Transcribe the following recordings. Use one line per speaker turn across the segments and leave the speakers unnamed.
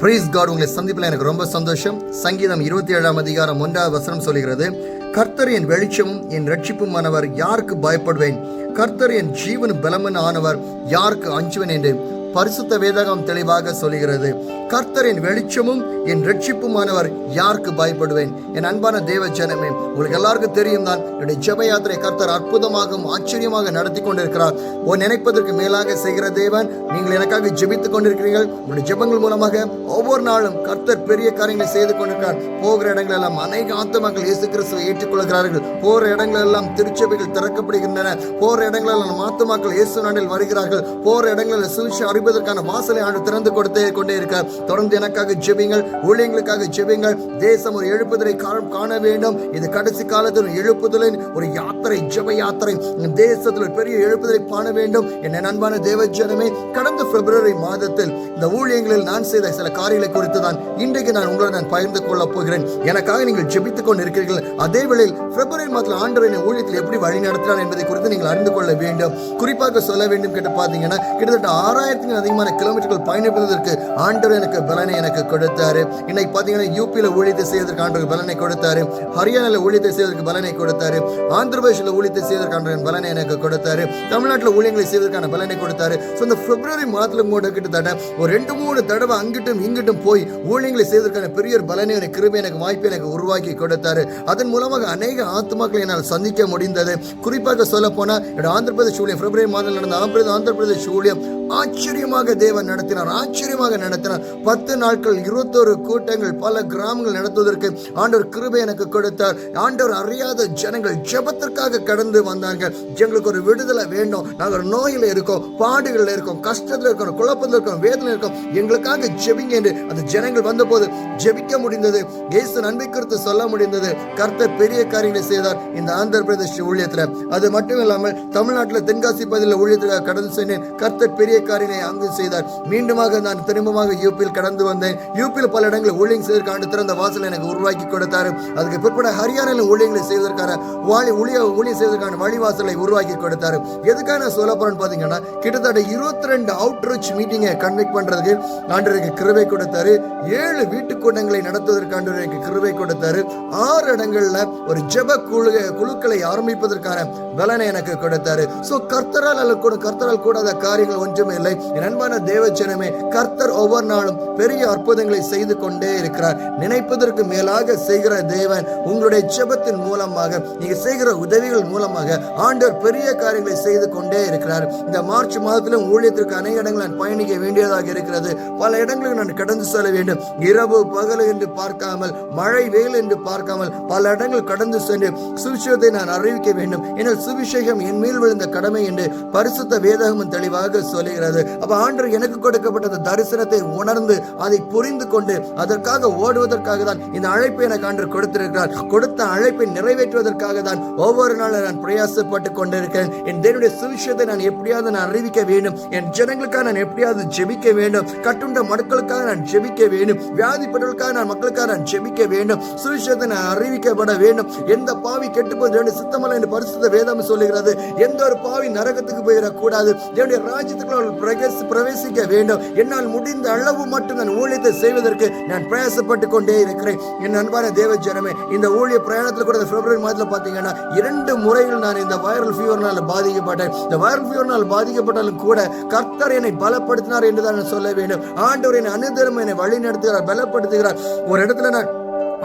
Breeze God உங்களை சந்திப்பில் எனக்கு ரொம்ப சந்தோஷம். சங்கீதம் இருபத்தி ஏழாம் அதிகாரம் ஒன்றாவது வசனம் சொல்கிறது கர்த்தர் என் வெளிச்சமும் என் ரட்சிப்புமானவர் யாருக்கு பயப்படுவேன்? கர்த்தர் என் ஜீவன் பலமன் ஆனவர் யாருக்கு அஞ்சுவேன் என்று? பரிசுத்த வேதகம் தெளிவாக சொல்கிறது கர்த்தரின் வெளிச்சமும் என் ரட்சிப்புமானவர் யாருக்கு பயப்படுவேன்? என் அன்பான தேவ ஜனமே உங்களுக்கு எல்லாருக்கும் தெரியும் தான் என்னுடைய ஜெப யாத்திரை கர்த்தர் அற்புதமாகவும் ஆச்சரியமாக நடத்தி கொண்டிருக்கிறார். ஓ நினைப்பதற்கு மேலாக செய்கிற தேவன் நீங்கள் எனக்காக ஜெபித்துக் கொண்டிருக்கிறீர்கள். உங்களுடைய ஜெபங்கள் மூலமாக ஒவ்வொரு நாளும் கர்த்தர் பெரிய காரியங்களை செய்து கொண்டிருக்கிறார். போகிற இடங்கள் எல்லாம் அநேக ஆத்மாக்கள் இயேசு கிறிஸ்துவை ஏற்றுக்கொள்கிறார்கள். போகிற இடங்கள் எல்லாம் திருச்சபைகள் திறக்கப்படுகின்றன. போகிற இடங்கள் எல்லாம் ஆத்மாக்கள் இயேசு நாளில் வருகிறார்கள். போகிற இடங்களில் சுவிசை அறிவதற்கான வாசலை ஆண்டு திறந்து கொடுத்தே கொண்டே இருக்க. தொடர்ந்து எனக்காக ஜெபிங்கள் ஊழியங்களுக்காக ஜெபிங்கள். தேசம் ஒரு எழுப்புதலை கா- காண வேண்டும். இது கடைசி காலத்தில் எழுப்புதலின் ஒரு யாத்திரை ஜெப யாத்திரை. தேசத்தில் பெரிய எழுப்புதலை காண வேண்டும். என் அன்பான தேவஜனமே கடந்த பிப்ரவரி மாதத்தில் இந்த ஊழியங்களில் நான் செய்த சில காரியங்களை குறித்து தான் இன்றைக்கு நான் உங்களை நான் பகிர்ந்து கொள்ளப் போகிறேன். எனக்காக நீங்கள் ஜெபித்துக் கொண்டு இருக்கிறீர்கள் அதே வேளையில் பிப்ரவரி மாதத்தில் ஆண்டவர் என்னை ஊழியத்தில் எப்படி வழி நடத்தினார் என்பதை குறித்து நீங்கள் அறிந்து கொள்ள வேண்டும். குறிப்பாக சொல்ல வேண்டும் கேட்டு பார்த்தீங்கன்னா கிட்டத்தட்ட ஆறாயிரத்தி ஆறாயிரத்துக்கும் அதிகமான கிலோமீட்டர்கள் பயணிப்பதற்கு ஆண்டவர் எனக்கு பலனை எனக்கு கொடுத்தாரு. இன்னைக்கு பார்த்தீங்கன்னா யூபியில் ஊழியத்தை செய்வதற்கு ஆண்டவர் பலனை கொடுத்தாரு. ஹரியானாவில் ஊழியத்தை செய்வதற்கு பலனை கொடுத்தாரு. ஆந்திர பிரதேசில் ஊழியத்தை செய்வதற்கு ஆண்டவர் பலனை எனக்கு கொடுத்தாரு. தமிழ்நாட்டில் ஊழியங்களை செய்வதற்கான பலனை கொடுத்தாரு. ஸோ இந்த பிப்ரவரி மாதத்துல கூட கிட்டத்தட்ட ஒரு ரெண்டு மூணு தடவை அங்கிட்டும் இங்கிட்டும் போய் ஊழியங்களை செய்வதற்கான பெரிய ஒரு பலனை எனக்கு கிருபை எனக்கு வாய்ப்பு எனக்கு உருவாக்கி கொடுத்தாரு. அதன் மூலமாக அநேக ஆத்மாக்களை என்னால் சந்திக்க முடிந்தது. குறிப்பாக சொல்ல போனால் என்னோட ஆந்திர பிரதேஷ் ஊழியம் பிப்ரவரி மாதம் நடந்த ஆந்திர பிரதேஷ் ஊழியம் ஆச்சரியமாக தேவன் நடத்தினார் ஆச்சரியமாக நடத்தினார். பத்து நாட்கள் இருபத்தோரு கூட்டங்கள் பல கிராமங்கள் நடத்துவதற்கு ஆண்டவர் கிருபை எனக்கு கொடுத்தார். ஆண்டவர் அறியாத ஜனங்கள் ஜெபத்திற்காக கடந்து வந்தாங்க எங்களுக்கு ஒரு விடுதலை வேண்டும். நாங்கள் நோயில் இருக்கோம் பாடுகளில் இருக்கோம் கஷ்டத்தில் இருக்கோம் குழப்பத்தில் இருக்கோம் வேதனை இருக்கோம். எங்களுக்காக ஜெபிங்க என்று அந்த ஜனங்கள் வந்தபோது ஜெபிக்க முடிந்தது. இயேசு நன்மை குறித்து சொல்ல முடிந்தது. கர்த்தர் பெரிய காரியங்களை செய்தார். இந்த ஆந்திர பிரதேச ஊழியத்தில். அது மட்டும் இல்லாமல் தமிழ்நாட்டில் தென்காசி பகுதியில் ஊழியத்துக்காக கடந்து சென்றேன். கர்த்தர் பெரிய காரியங்களை அங்கு செய்தார். மீண்டுமாக நான் திரும்பமாக யூபியில் கடந்து வந்தேன். யூபியில் பல இடங்களில் ஊழியம் செய்வதற்கான திறந்த வாசல் எனக்கு உருவாக்கி கொடுத்தார். அதுக்கு பிற்பட ஹரியானாவில் ஊழியங்களை செய்வதற்கான வாழி ஊழிய ஊழியம் செய்வதற்கான வழிவாசலை உருவாக்கி கொடுத்தார். எதுக்காக நான் சொல்ல போறேன்னு பார்த்தீங்கன்னா கிட்டத்தட்ட இருபத்தி ரெண்டு அவுட்ரீச் மீட்டிங்கை கன்வெக்ட் பண்றதுக்கு ஆண்டருக்கு கிருவை கொடுத்தாரு. ஏழு வீட்டு கூட்டங்களை நடத்துவதற்கு ஆண்டவருக்கு கிருபை கொடுத்தாரு. ஆறு இடங்கள்ல ஒரு ஜெப குழு குழுக்களை ஆரம்பிப்பதற்கான பலனை எனக்கு கொடுத்தாரு. ஸோ கர்த்தரால் அல்ல கூட கர்த்தரால் கூடாத காரியங்கள் ஒன்று ஒன்றுமே இல்லை என் அன்பான தேவச்சனமே கர்த்தர் ஒவ்வொரு நாளும் பெரிய அற்புதங்களை செய்து கொண்டே இருக்கிறார். நினைப்பதற்கு மேலாக செய்கிற தேவன் உங்களுடைய ஜெபத்தின் மூலமாக நீங்க செய்கிற உதவிகள் மூலமாக ஆண்டவர் பெரிய காரியங்களை செய்து கொண்டே இருக்கிறார். இந்த மார்ச் மாதத்திலும் ஊழியத்திற்கு அநேக இடங்கள் நான் பயணிக்க வேண்டியதாக இருக்கிறது. பல இடங்களுக்கு நான் கடந்து செல்ல வேண்டும். இரவு பகல் என்று பார்க்காமல் மழை வெயில் என்று பார்க்காமல் பல இடங்கள் கடந்து சென்று சுவிசேஷத்தை நான் அறிவிக்க வேண்டும். என்னால் சுவிசேஷம் என் மேல் விழுந்த கடமை என்று பரிசுத்த வேதகமும் தெளிவாக சொல்லி சொல்லுகிறது அப்ப ஆண்டு எனக்கு கொடுக்கப்பட்ட தரிசனத்தை உணர்ந்து அதை புரிந்து கொண்டு அதற்காக ஓடுவதற்காக தான் இந்த அழைப்பை எனக்கு ஆண்டு கொடுத்திருக்கிறார். கொடுத்த அழைப்பை நிறைவேற்றுவதற்காக தான் ஒவ்வொரு நாளும் நான் பிரயாசப்பட்டு கொண்டிருக்கிறேன். என் தேவனுடைய சுவிஷத்தை நான் எப்படியாவது நான் அறிவிக்க வேண்டும். என் ஜனங்களுக்காக நான் எப்படியாவது ஜெபிக்க வேண்டும். கட்டுண்ட மக்களுக்காக நான் ஜெபிக்க வேண்டும். வியாதிப்பட்டவர்களுக்காக நான் மக்களுக்காக நான் ஜெபிக்க வேண்டும். சுவிஷத்தை நான் அறிவிக்கப்பட வேண்டும். எந்த பாவி கெட்டு போய் சித்தமல்ல என்று பரிசுத்த வேதம் சொல்லுகிறது. எந்த ஒரு பாவி நரகத்துக்கு போயிடக்கூடாது. என்னுடைய ராஜ்யத்துக்குள்ள அவர்கள் பிரவேசிக்க வேண்டும். என்னால் முடிந்த அளவு மட்டும் நான் ஊழியத்தை செய்வதற்கு நான் பிரயாசப்பட்டு கொண்டே இருக்கிறேன். என் அன்பான தேவ ஜனமே இந்த ஊழிய பிரயாணத்தில் கூட இந்த பிப்ரவரி மாதத்தில் பார்த்தீங்கன்னா இரண்டு முறைகள் நான் இந்த வைரல் ஃபீவர்னால் பாதிக்கப்பட்டேன். இந்த வைரல் ஃபீவர்னால் பாதிக்கப்பட்டாலும் கூட கர்த்தர் என்னை பலப்படுத்தினார் என்று தான் நான் சொல்ல வேண்டும். ஆண்டவர் என்னை அனுதினம் என்னை வழி நடத்துகிறார் பலப்படுத்துகிறார். ஒரு இடத்துல நான்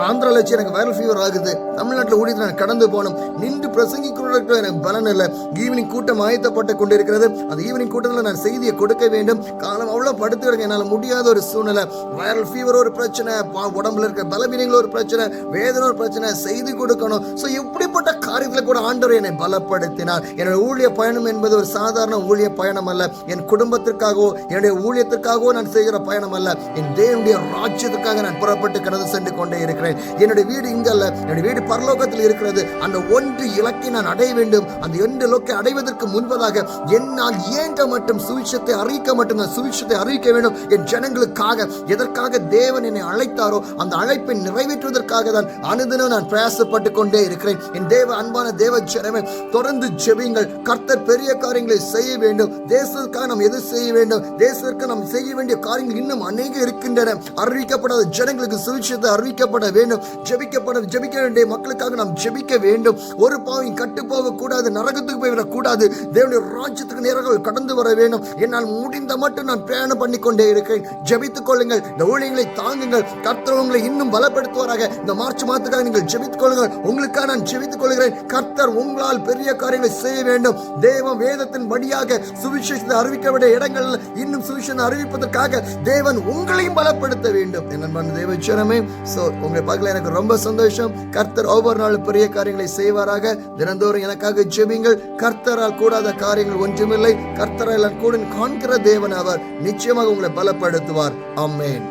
ஆந்திரால வச்சு எனக்கு வைரல் ஃபீவர் ஆகுது. தமிழ்நாட்டில் ஊழியத்தில் நான் கடந்து போனோம் நின்று பிரசங்கிக்கிறதுக்கு எனக்கு பலன் இல்லை. ஈவினிங் கூட்டம் ஆயத்தப்பட்டு கொண்டிருக்கிறது. அந்த ஈவினிங் கூட்டத்தில் நான் செய்தியை கொடுக்க வேண்டும். காலம் அவ்வளோ படுத்து கிடக்கு. என்னால் முடியாத ஒரு சூழ்நிலை. வைரல் ஃபீவர் ஒரு பிரச்சனை. உடம்புல இருக்க பலவீனங்கள் ஒரு பிரச்சனை. வேதனை ஒரு பிரச்சனை. செய்தி கொடுக்கணும். ஸோ இப்படிப்பட்ட காரியத்தில் கூட ஆண்டவர் என்னை பலப்படுத்தினார். என்னுடைய ஊழிய பயணம் என்பது ஒரு சாதாரண ஊழிய பயணம் அல்ல. என் குடும்பத்திற்காகவோ என்னுடைய ஊழியத்திற்காகவோ நான் செய்கிற பயணம் அல்ல. என் தேவனுடைய ராஜ்யத்துக்காக நான் புறப்பட்டு கடந்து சென்று கொண்டே இருக்கிறேன். இருக்கிறேன். என்னுடைய வீடு இங்கல்ல. என்னுடைய வீடு பரலோகத்தில் இருக்கிறது. அந்த ஒன்று இலக்கை நான் அடைய வேண்டும். அந்த ஒன்று இலக்கை அடைவதற்கு முன்பதாக என்னால் இயன்ற மட்டும் சுவிட்சத்தை அறிவிக்க மட்டும் நான் சுவிட்சத்தை அறிவிக்க வேண்டும். என் ஜனங்களுக்காக எதற்காக தேவன் என்னை அழைத்தாரோ அந்த அழைப்பை நிறைவேற்றுவதற்காக தான் அனுதினம் நான் பிரயாசப்பட்டு கொண்டே இருக்கிறேன். என் தேவ அன்பான தேவ ஜனமே தொடர்ந்து ஜெபிங்கள் கர்த்தர் பெரிய காரியங்களை செய்ய வேண்டும். தேசத்துக்காக நாம் எது செய்ய வேண்டும்? தேசத்திற்கு நாம் செய்ய வேண்டிய காரியங்கள் இன்னும் அநேக இருக்கின்றன. அறிவிக்கப்படாத ஜனங்களுக்கு சுவிட்சத்தை அறிவிக்கப்பட வேண்டும். ஜெபிக்கப்பட ஜெபிக்க வேண்டிய மக்களுக்காக நாம் ஜெபிக்க வேண்டும். ஒரு பாவம் கட்டு போக கூடாது நரகத்துக்கு போய்விடக் கூடாது தேவனுடைய ராஜ்யத்துக்கு நேராக கடந்து வர வேண்டும். என்னால் முடிந்த மட்டும் நான் பிரயாணம் பண்ணி கொண்டே இருக்கிறேன். ஜெபித்துக் கொள்ளுங்கள். இந்த ஊழியங்களை தாங்குங்கள். கர்த்தர் உங்களை இன்னும் பலப்படுத்துவாராக. இந்த மார்ச் மாதத்துக்காக நீங்கள் ஜெபித்துக் கொள்ளுங்கள். உங்களுக்காக நான் ஜெபித்துக் கொள்கிறேன். கர்த்தர் உங்களால் பெரிய காரியங்களை செய்ய வேண்டும். தேவம் வேதத்தின் படியாக சுவிசேஷத்தை அறிவிக்கப்பட்ட வேண்டிய இடங்களில் இன்னும் சுவிசேஷத்தை அறிவிப்பதற்காக தேவன் உங்களையும் பலப்படுத்த வேண்டும். என்ன தேவ ஜனமே சோ உங்களை பகல எனக்கு ரொம்ப சந்தோஷம். கர்த்தர் ஒவ்வொரு நாளும் பெரிய காரியங்களை செய்வாராக. தினந்தோறும் எனக்காக ஜெபிங்கள். கர்த்தரால் கூடாத காரியங்கள் ஒன்றுமில்லை. கர்த்தரால் கூட காண்கிற தேவன் அவர். நிச்சயமாக உங்களை பலப்படுத்துவார். அம்மேன்